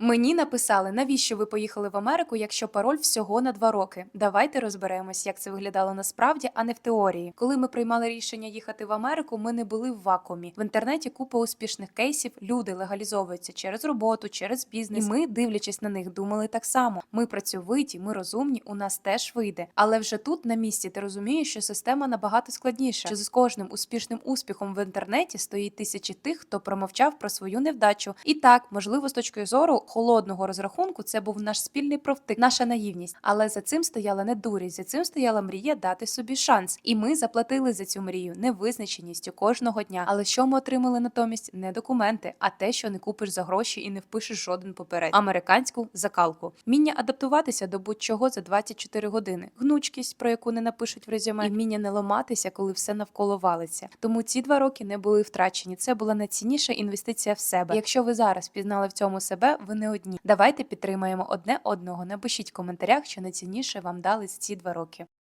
Мені написали, навіщо ви поїхали в Америку, якщо пароль всього на два роки. Давайте розберемось, як це виглядало насправді, а не в теорії. Коли ми приймали рішення їхати в Америку, ми не були в вакуумі. В інтернеті купа успішних кейсів. Люди легалізовуються через роботу, через бізнес. І ми, дивлячись на них, думали так само. Ми працьовиті, ми розумні, у нас теж вийде. Але вже тут на місці ти розумієш, що система набагато складніша. Що з кожним успішним успіхом в інтернеті стоїть тисячі тих, хто промовчав про свою невдачу. І так, можливо, з точки зору холодного розрахунку, це був наш спільний провтик, наша наївність. Але за цим стояла не дурість, за цим стояла мрія дати собі шанс. І ми заплатили за цю мрію невизначеністю кожного дня. Але що ми отримали натомість? Не документи, а те, що не купиш за гроші і не впишеш жоден поперед. Американську закалку. Вміння адаптуватися до будь-чого за 24 години. Гнучкість, про яку не напишуть в резюме, і вміння не ламатися, коли все навколо валиться. Тому ці два роки не були втрачені. Це була найцінніша інвестиція в себе. Якщо ви зараз пізнали в цьому себе, ви не одні. Давайте підтримаємо одне одного. Напишіть в коментарях, що найцінніше вам дали ці два роки.